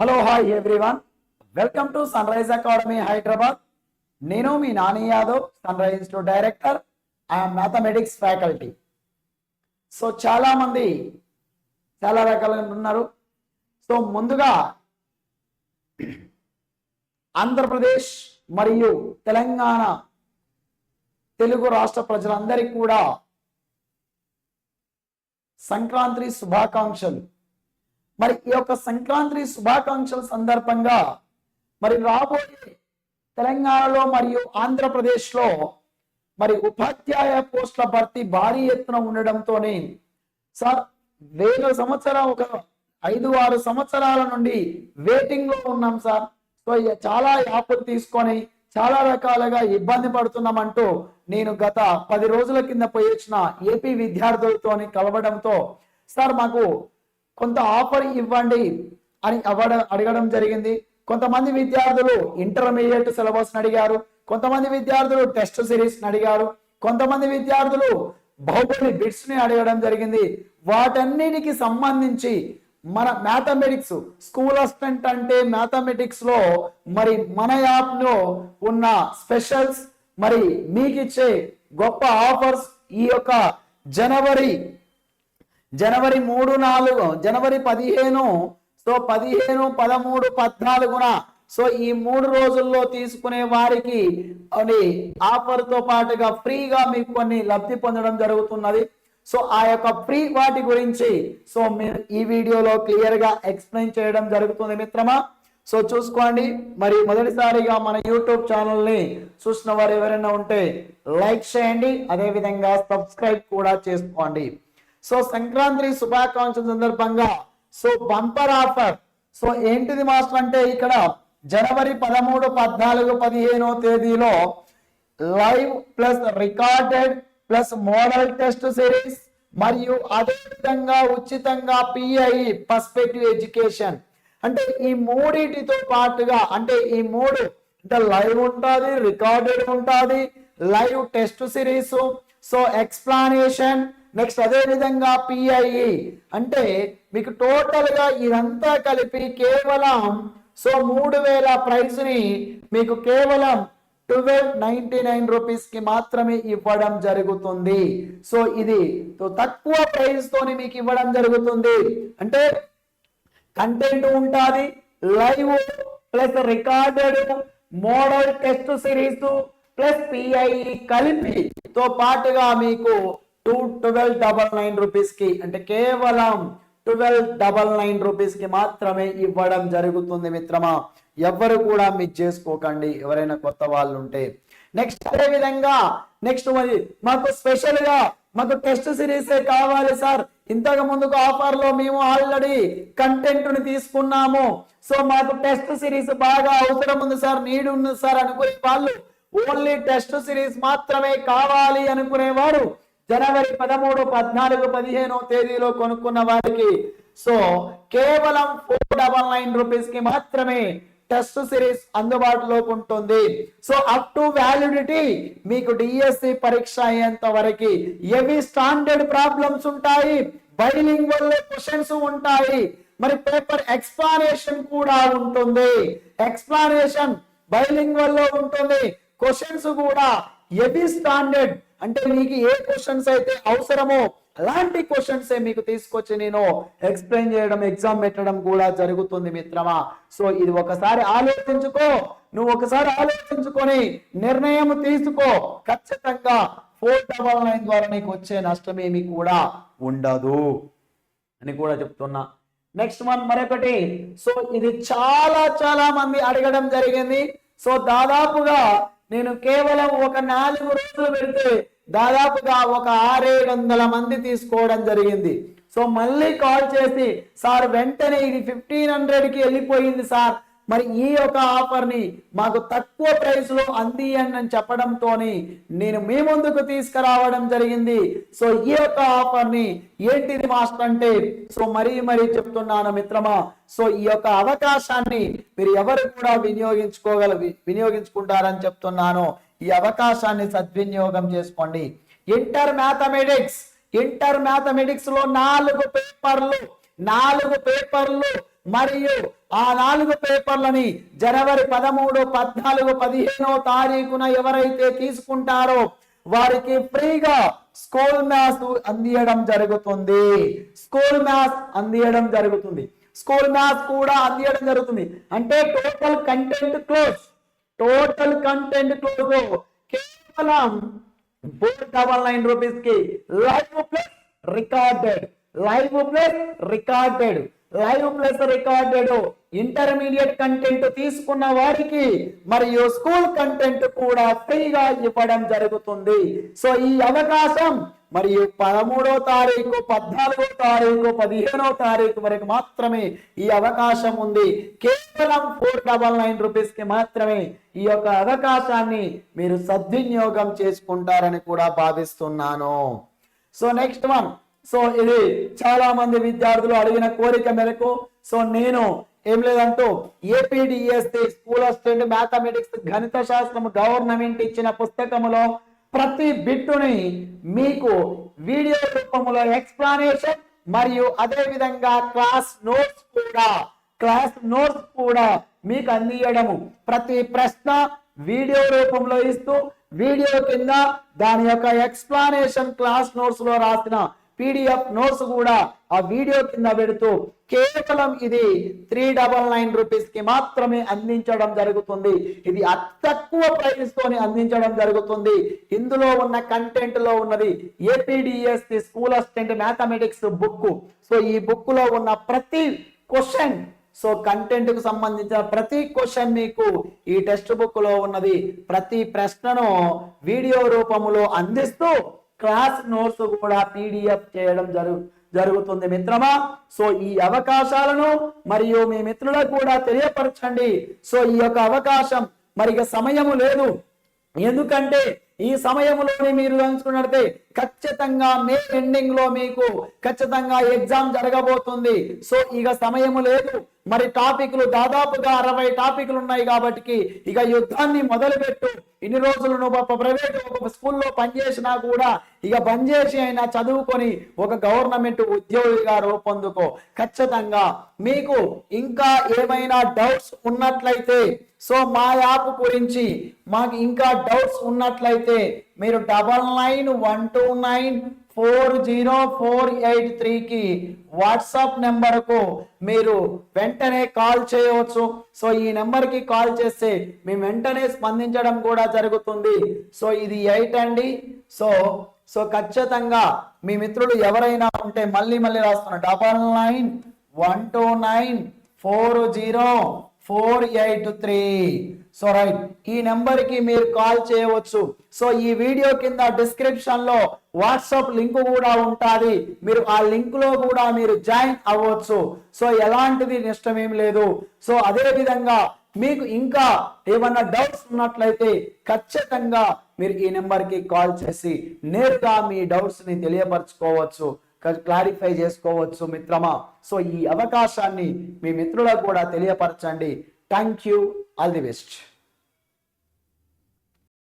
Hello hi everyone welcome to Sunrise academy Hyderabad నేను మీ Nani Yadav Sunrise institute director I'm mathematics faculty so చాలా మంది చాలా రకాలుగా ఉన్నారు. సో ముందుగా ఆంధ్రప్రదేశ్ మరియు తెలంగాణ తెలుగు రాష్ట్ర ప్రజలందరికీ కూడా సంక్రాంతి శుభాకాంక్షలు. మరి ఈ యొక్క సంక్రాంతి శుభాకాంక్షల సందర్భంగా మరి రాబోయే తెలంగాణలో మరియు ఆంధ్రప్రదేశ్లో మరి ఉపాధ్యాయ పోస్టుల భర్తీ భారీ ఎత్తున ఉండడంతోనే సార్ వేల సంవత్సరం ఒక ఐదు ఆరు సంవత్సరాల నుండి వెయిటింగ్లో ఉన్నాం సార్. సో ఇక చాలా యాప్లు తీసుకొని చాలా రకాలుగా ఇబ్బంది పడుతున్నామంటూ నేను గత పది రోజుల కింద పోయి వచ్చిన ఏపీ విద్యార్థులతో కలవడంతో సార్ మాకు కొంత ఆఫర్ ఇవ్వండి అని అవ్వడ అడగడం జరిగింది. కొంతమంది విద్యార్థులు ఇంటర్మీడియట్ సిలబస్ని అడిగారు. కొంతమంది విద్యార్థులు టెస్ట్ సిరీస్ని అడిగారు. కొంతమంది విద్యార్థులు బహుబలి బిట్స్ని అడగడం జరిగింది. వాటన్నిటికి సంబంధించి మన మ్యాథమెటిక్స్ స్కూల్ అసిస్టెంట్ అంటే మ్యాథమెటిక్స్లో మరి మన యాప్లో ఉన్న స్పెషల్స్ మరి మీకు ఇచ్చే గొప్ప ఆఫర్స్ ఈ యొక్క జనవరి జనవరి మూడు నాలుగు జనవరి పదిహేను సో పదిహేను పదమూడు పద్నాలుగున సో ఈ మూడు రోజుల్లో తీసుకునే వారికి ఆఫర్తో పాటుగా ఫ్రీగా మీకు కొన్ని లబ్ధి పొందడం జరుగుతున్నది. సో ఆ యొక్క ఫ్రీ వాటి గురించి సో మీరు ఈ వీడియోలో క్లియర్గా ఎక్స్ప్లెయిన్ చేయడం జరుగుతుంది మిత్రమా? సో చూసుకోండి. మరి మొదటిసారిగా మన యూట్యూబ్ ఛానల్ని చూసిన వారు ఎవరైనా ఉంటే లైక్ చేయండి. అదే విధంగా సబ్స్క్రైబ్ కూడా చేసుకోండి. సో సంక్రాంతి శుభాకాంక్షల సందర్భంగా సో బంపర్ ఆఫర్. సో ఏంటిది మాస్టర్ అంటే ఇక్కడ జనవరి పదమూడు పద్నాలుగు పదిహేనో తేదీలో live plus recorded plus model test series మరియు అదేవిధంగా ఉచితంగా పిఐ పర్స్పెక్టివ్ ఎడ్యుకేషన్. అంటే ఈ మూడింటితో పాటుగా అంటే ఈ మూడు అంటే లైవ్ ఉంటుంది రికార్డెడ్ ఉంటుంది live test series so explanation next అదే విధంగా పిఐఈ అంటే మీకు టోటల్గా ఇదంతా కలిపి కేవలం సో మూడు వేల ప్రైస్ని మీకు కేవలం ట్వెల్వ్ నైన్టీ నైన్ రూపీస్కి మాత్రమే ఇవ్వడం జరుగుతుంది. సో ఇది తక్కువ ప్రైస్ తోని మీకు ఇవ్వడం జరుగుతుంది. అంటే కంటెంట్ ఉంటుంది live plus recorded model test series plus PI కలిపి తో పాటుగా మీకు టూ ట్వెల్వ్ డబల్ నైన్ రూపీస్కి అంటే కేవలం ట్వెల్వ్ డబల్ నైన్ రూపీస్కి మాత్రమే ఇవ్వడం జరుగుతుంది మిత్రమా. ఎవ్వరు కూడా మిస్ చేసుకోకండి ఎవరైనా కొత్త వాళ్ళు ఉంటే నెక్స్ట్ అదే విధంగా నెక్స్ట్ మరి మాకు స్పెషల్గా మాకు టెస్ట్ సిరీస్ కావాలి సార్. ఇంతకు ముందుకు ఆఫర్లో మేము ఆల్రెడీ కంటెంట్ని తీసుకున్నాము. సో మాకు టెస్ట్ సిరీస్ బాగా అవసరం ఉంది సార్ నీడ్ ఉంది సార్ అనుకునే వాళ్ళు ఓన్లీ టెస్ట్ సిరీస్ మాత్రమే కావాలి అనుకునేవారు. జనవరి పదమూడు పద్నాలుగు పదిహేను తేదీలో కొనుక్కున్న వారికి. సో కేవలం ఫోర్ డబల్ నైన్ రూపీస్కి మాత్రమే టెస్ట్ సిరీస్ అందుబాటులోకి ఉంటుంది. సో అప్ టు వ్యాలిడిటీ మీకు డిఎస్సి పరీక్ష అయ్యేంత వరకు ఎవి స్టాండర్డ్ ప్రాబ్లమ్స్ ఉంటాయి. బైలింగ్ వల్ల క్వశ్చన్స్ ఉంటాయి. మరి పేపర్ ఎక్స్ప్లానేషన్ కూడా ఉంటుంది. ఎక్స్ప్లానేషన్ బైలింగ్ వల్ల ఉంటుంది. క్వశ్చన్స్ కూడా ఎవి స్టాండర్డ్ అంటే మీకు ఏ క్వశ్చన్స్ అయితే అవసరమో అలాంటి క్వశ్చన్స్ మీకు తీసుకొచ్చి నేను ఎక్స్ప్లెయిన్ చేయడం ఎగ్జామ్ పెట్టడం కూడా జరుగుతుంది మిత్రమా. సో ఇది ఒకసారి ఆలోచించుకో. నువ్వు ఒకసారి ఆలోచించుకొని నిర్ణయం తీసుకో. ఖచ్చితంగా ఫోర్ డబల్ నైన్ ద్వారా నీకు వచ్చే నష్టం ఏమి కూడా ఉండదు అని కూడా చెప్తున్నా. నెక్స్ట్ వన్ మరొకటి. సో ఇది చాలా చాలా మంది అడగడం జరిగింది. సో దాదాపుగా నేను కేవలం ఒక నాలుగు రోజులు పెడితే దాదాపుగా ఒక ఆరేడు వందల మంది తీసుకోవడం జరిగింది. సో మళ్ళీ కాల్ చేసి సార్ వెంటనే ఇది ఫిఫ్టీన్ హండ్రెడ్కి వెళ్ళిపోయింది సార్. మరి ఈ యొక్క ఆఫర్ని మాకు తక్కువ ప్రైస్లో అందియండి అని చెప్పడంతో నేను మీ ముందుకు తీసుకురావడం జరిగింది. సో ఈ యొక్క ఆఫర్ని ఏంటిది మాస్టర్ అంటే సో మరీ మరీ చెప్తున్నాను మిత్రమా. సో ఈ యొక్క అవకాశాన్ని మీరు ఎవరు కూడా వినియోగించుకోగల వినియోగించుకుంటారని చెప్తున్నాను. ఈ అవకాశాన్ని సద్వినియోగం చేసుకోండి. ఇంటర్ మ్యాథమెటిక్స్ ఇంటర్ మ్యాథమెటిక్స్లో నాలుగు పేపర్లు నాలుగు పేపర్లు మరియు ఆ నాలుగు పేపర్లని జనవరి పదమూడు పద్నాలుగు పదిహేనో తారీఖున ఎవరైతే తీసుకుంటారో వారికి ఫ్రీగా స్కూల్ మ్యాథ్స్ అందియడం జరుగుతుంది. స్కూల్ మ్యాథ్స్ అందియడం జరుగుతుంది. స్కూల్ మ్యాథ్స్ కూడా అందియడం జరుగుతుంది. అంటే total content close. Total content close కేవలం ఫోర్ డబల్ నైన్ రూపీస్కి live plus recorded live plus recorded live plus recorded intermediate content తీసుకున్న వారికి మరియు స్కూల్ కంటెంట్ కూడా ఫ్రీగా ఇవ్వడం జరుగుతుంది. సో ఈ అవకాశం మరియు పదమూడో తారీఖు పద్నాలుగో తారీఖు పదిహేనో తారీఖు వరకు మాత్రమే ఈ అవకాశం ఉంది. కేవలం ఫోర్ డబల్ నైన్ రూపీస్కి మాత్రమే ఈ యొక్క అవకాశాన్ని మీరు సద్వినియోగం చేసుకుంటారని కూడా భావిస్తున్నాను. సో నెక్స్ట్ వన్ సో ఇది చాలా మంది విద్యార్థులు అడిగిన కోరిక మేరకు సో నేను ఏం లేదంటూ APDST school of state mathematics గణిత శాస్త్రం గవర్నమెంట్ ఇచ్చిన పుస్తకములో ప్రతి బిట్టుని మీకు వీడియో రూపంలో ఎక్స్ప్లానేషన్ మరియు అదే విధంగా క్లాస్ నోట్స్ కూడా క్లాస్ నోట్స్ కూడా మీకు అందియడము. ప్రతి ప్రశ్న వీడియో రూపంలో ఇస్తూ వీడియో కింద దాని యొక్క ఎక్స్ప్లానేషన్ క్లాస్ నోట్స్లో రాసిన పీడిఎఫ్ నోట్స్ కూడా ఆ వీడియో కింద పెడుతూ కేవలం ఇది త్రీ డబల్ నైన్ రూపీస్కి మాత్రమే అందించడం జరుగుతుంది. ఇది అతి తక్కువ ప్రైస్ తోని అందించడం జరుగుతుంది. ఇందులో ఉన్న కంటెంట్లో ఉన్నది APDS school assistant mathematics book so ఈ బుక్లో ఉన్న ప్రతి క్వశ్చన్ సో కంటెంట్కు సంబంధించిన ప్రతి క్వశ్చన్ మీకు ఈ టెక్స్ట్ బుక్లో ఉన్నది. ప్రతి ప్రశ్నను వీడియో రూపంలో అందిస్తూ క్లాస్ నోట్స్ కూడా పీడిఎఫ్ చేయడం జరుగు జరుగుతుంది మిత్రమా? సో ఈ అవకాశాలను మరియు మీ మిత్రులకు కూడా తెలియపరచండి. సో ఈ యొక్క అవకాశం మరి సమయము లేదు. ఎందుకంటే ఈ సమయంలోనే మీరు తెలుసుకున్నట్టే ఖచ్చితంగా మే ఎండింగ్లో మీకు ఖచ్చితంగా ఎగ్జామ్ జరగబోతుంది. సో ఇక సమయము లేదు. మరి టాపిక్లు దాదాపుగా అరవై టాపిక్లు ఉన్నాయి కాబట్టి ఇక యుద్ధాన్ని మొదలుపెట్టు. ఇన్ని రోజులు నువ్వు ఒక ప్రైవేట్ ఒక స్కూల్లో పనిచేసినా కూడా ఇక బంద్ చేసి అయినా చదువుకొని ఒక గవర్నమెంట్ ఉద్యోగిగా రూపొందుకో. ఖచ్చితంగా మీకు ఇంకా ఏమైనా డౌట్స్ ఉన్నట్లయితే సో మా యాప్ గురించి మాకు ఇంకా డౌట్స్ ఉన్నట్లయితే మీరు double nine one two nine four zero four eight త్రీకి వాట్సాప్ నెంబర్కు మీరు వెంటనే కాల్ చేయవచ్చు. సో ఈ నెంబర్కి కాల్ చేస్తే మేము వెంటనే స్పందించడం కూడా జరుగుతుంది. సో ఇది ఎయిట్ అండి. సో సో ఖచ్చితంగా మీ మిత్రులు ఎవరైనా ఉంటే మళ్ళీ మళ్ళీ రాస్తున్నా double nine one two nine four zero four eight three. So right ఈ నెంబర్కి మీరు కాల్ చేయవచ్చు. సో ఈ వీడియో కింద డిస్క్రిప్షన్లో వాట్సాప్ లింక్ కూడా ఉంటుంది. మీరు ఆ లింక్లో కూడా మీరు జాయిన్ అవ్వచ్చు. సో ఎలాంటిది నష్టం ఏం లేదు. సో అదే విధంగా మీకు ఇంకా ఏమన్నా డౌట్స్ ఉన్నట్లయితే ఖచ్చితంగా మీరు ఈ నెంబర్కి కాల్ చేసి నేరుగా మీ డౌట్స్ని తెలియపరచుకోవచ్చు. క్లారిఫై చేసుకోవచ్చు మిత్రమా. సో ఈ అవకాశాన్ని మీ మిత్రులకు కూడా తెలియపరచండి. Thank you all the best